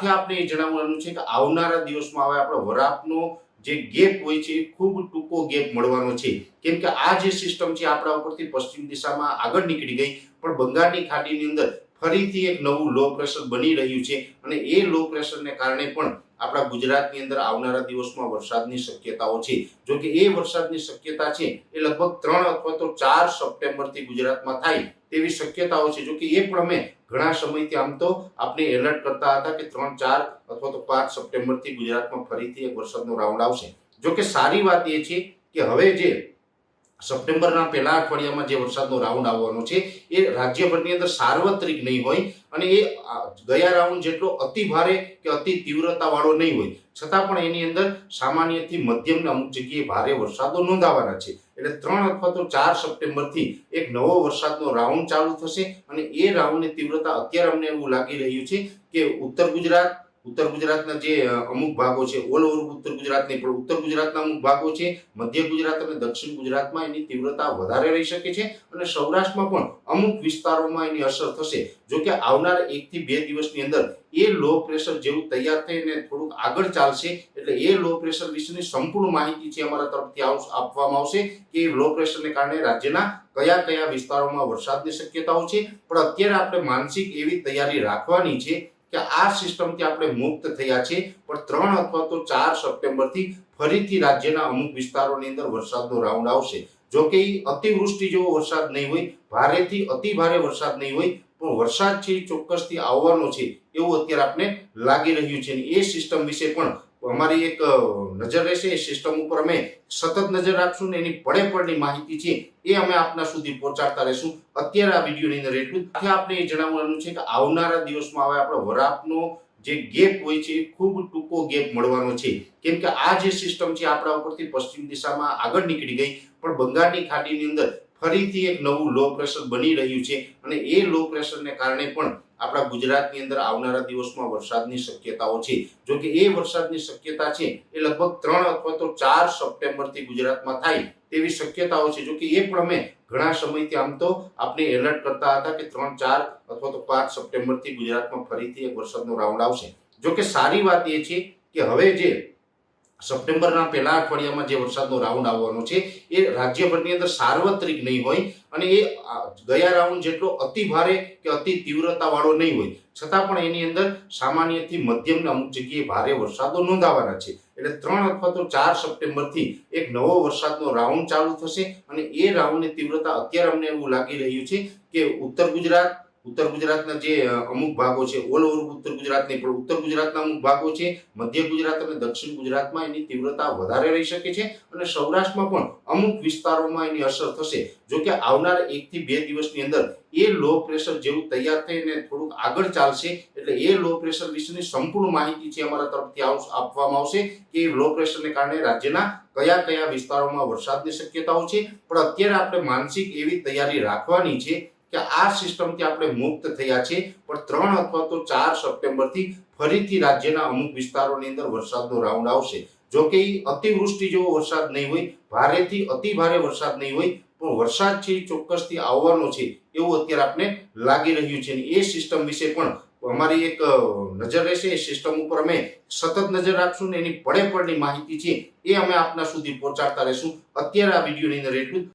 આજે આપણે એ જણાવવાનું છે કે આવનારા દિવસમાં હવે આપણે વરાપનો જે ગેપ હોય છે ખૂબ ટૂંકો ગેપ મળવાનો છે. કેમ કે આ જે સિસ્ટમ છે આપણા ઉપરથી પશ્ચિમ દિશામાં આગળ નીકળી ગઈ. પણ બંગાળની ખાડીની અંદર ફરીથી એક નવું લો પ્રેશર બની રહ્યું છે અને એ લો પ્રેશરને કારણે પણ આપણા ગુજરાતની અંદર આવનારા દિવસમાં વરસાદની શક્યતાઓ છે. જો કે એ વરસાદની શક્યતા છે એ લગભગ ત્રણ અથવા તો ચાર સપ્ટેમ્બરથી ગુજરાતમાં થાય તેવી શક્યતાઓ છે. જો કે એ પણ અમે ઘણા સમયથી આમ તો આપણે એલર્ટ કરતા હતા કે ત્રણ, ચાર અથવા તો પાંચ સપ્ટેમ્બરથી ગુજરાતમાં ફરીથી એક વરસાદનો રાઉન્ડ આવશે. જો કે સારી વાત એ છે કે હવે જે સપ્ટેમ્બરના પહેલા અઠવાડિયામાં જે વરસાદનો રાઉન્ડ આવવાનો છે, એ રાજ્યભરની અંદર સાર્વત્રિક નહીં હોય અને એ ગયા રાઉન્ડ જેટલો અતિ ભારે કે અતિ તીવ્રતાવાળો નહીં હોય. છતાં પણ એની અંદર સામાન્યથી મધ્યમના અમુક જગ્યાએ ભારે વરસાદો નોંધાવાના છે. એટલે ત્રણ અથવા તો ચાર સપ્ટેમ્બરથી એક નવો વરસાદનો રાઉન્ડ ચાલુ થશે અને એ રાઉન્ડની તીવ્રતા અત્યારે અમને એવું લાગી રહ્યું છે કે ઉત્તર ગુજરાત ઉત્તર ગુજરાતના જે અમુક ભાગો છે, ઓલ ઓવર ઉત્તર ગુજરાત પણ ઉત્તર ગુજરાતના અમુક ભાગો છે, મધ્ય ગુજરાત અને દક્ષિણ ગુજરાતમાં એની તીવ્રતા વધારે રહી શકે છે અને સૌરાષ્ટ્રમાં પણ અમુક વિસ્તારોમાં એની અસર થશે. જો કે આવનાર એકથી બે દિવસની અંદર એ લો પ્રેશર જેવું તૈયાર થઈને થોડુંક આગળ ચાલશે, એટલે એ લો પ્રેશર વિશેની સંપૂર્ણ માહિતી છે અમારા તરફથી આપવામાં આવશે કે લો પ્રેશરને કારણે રાજ્યના કયા કયા વિસ્તારોમાં વરસાદની શક્યતાઓ છે. પણ અત્યારે આપણે માનસિક એવી તૈયારી રાખવાની છે કે આ સિસ્ટમથી આપણે મુક્ત થયા છે પણ ત્રણ અથવા તો ચાર સપ્ટેમ્બરથી ફરીથી રાજ્યના અમુક વિસ્તારોની અંદર વરસાદનો રાઉન્ડ આવશે. જો કે અતિવૃષ્ટિ જેવો વરસાદ નહીં હોય, ભારેથી અતિ ભારે વરસાદ નહીં હોય, પણ વરસાદ છે ચોક્કસથી આવવાનો છે એવું અત્યારે આપણે લાગી રહ્યું છે. એ સિસ્ટમ વિશે પણ અમારી એક નજર રહેશે એ સિસ્ટમ ઉપર અમે સતત નજર રાખશું ને એની પડે પડની માહિતી છે એ અમે આપના સુધી પહોંચાડતા રહેશું. અત્યારે આ વિડીયોની અંદર એટલું જ. આપણે એ જણાવવાનું છે કે આવનારા દિવસમાં હવે આપણે વરાપનો જે ગેપ હોય છે ખૂબ ટૂંકો ગેપ મળવાનો છે. કેમ કે આ જે સિસ્ટમ છે આપણા ઉપરથી પશ્ચિમ દિશામાં આગળ નીકળી ગઈ. પણ બંગાળની ખાડીની અંદર ફરીથી એક નવું લો પ્રેશર બની રહ્યું છે અને એ લો પ્રેશરને કારણે પણ આપણા ગુજરાતની અંદર આવનારા દિવસમાં વરસાદની શક્યતાઓ છે. જો કે એ વરસાદની શક્યતા છે એ લગભગ ત્રણ અથવા તો ચાર સપ્ટેમ્બરથી ગુજરાતમાં થાય તેવી શક્યતાઓ છે. જો કે એ પણ અમે ઘણા સમયથી આમ તો આપણે એલર્ટ કરતા હતા કે ત્રણ, ચાર અથવા તો પાંચ સપ્ટેમ્બરથી ગુજરાતમાં ફરીથી એક વરસાદનો રાઉન્ડ આવશે. જો કે સારી વાત એ છે કે હવે જે સપ્ટેમ્બરના પહેલા અઠવાડિયામાં જે વરસાદનો રાઉન્ડ આવવાનો છે, એ રાજ્યભરની અંદર સાર્વત્રિક નહીં હોય અને એ ગયા રાઉન્ડ જેટલો અતિ ભારે કે અતિ તીવ્રતાવાળો નહીં હોય. છતાં પણ એની અંદર સામાન્યથી મધ્યમના અમુક જગ્યાએ ભારે વરસાદો નોંધાવાના છે. એટલે ત્રણ અથવા તો ચાર સપ્ટેમ્બરથી એક નવો વરસાદનો રાઉન્ડ ચાલુ થશે અને એ રાઉન્ડની તીવ્રતા અત્યારે અમને એવું લાગી રહ્યું છે કે ઉત્તર ગુજરાત ઉત્તર ગુજરાતના જે અમુક ભાગો છે, ઓલ ઓવર ઉત્તર ગુજરાત નહીં પણ ઉત્તર ગુજરાતના અમુક ભાગો છે, મધ્ય ગુજરાત અને દક્ષિણ ગુજરાતમાં એની તીવ્રતા વધારે રહી શકે છે અને સૌરાષ્ટ્રમાં પણ અમુક વિસ્તારોમાં એની અસર થશે. જો કે આવનાર એકથી બે દિવસની અંદર એ લો પ્રેશર જેવું તૈયાર થઈને થોડુંક આગળ ચાલશે, એટલે એ લો પ્રેશર વિશેની સંપૂર્ણ માહિતી છે અમારા તરફથી આપવામાં આવશે કે એ લો પ્રેશરને કારણે રાજ્યના કયા કયા વિસ્તારોમાં વરસાદની શક્યતાઓ છે. પણ અત્યારે આપણે માનસિક એવી તૈયારી રાખવાની છે કે આ સિસ્ટમથી આપણે મુક્ત થયા છે પણ ત્રણ અથવા તો ચાર સપ્ટેમ્બરથી ફરીથી રાજ્યના અમુક વિસ્તારોની અંદર વરસાદનો રાઉન્ડ આવશે. જો કે અતિવૃષ્ટિ જેવો વરસાદ નહીં હોય, ભારેથી અતિ ભારે વરસાદ નહીં હોય, પણ વરસાદ છે ચોક્કસથી આવવાનો છે એવું અત્યારે આપણે લાગી રહ્યું છે. એ સિસ્ટમ વિશે પણ અમારી એક નજર રહેશે. એ સિસ્ટમ ઉપર અમે સતત નજર રાખશું ને એની પડે પડની માહિતી છે એ અમે આપના સુધી પહોંચાડતા રહેશું. અત્યારે આ વિડીયોની અંદર એટલું.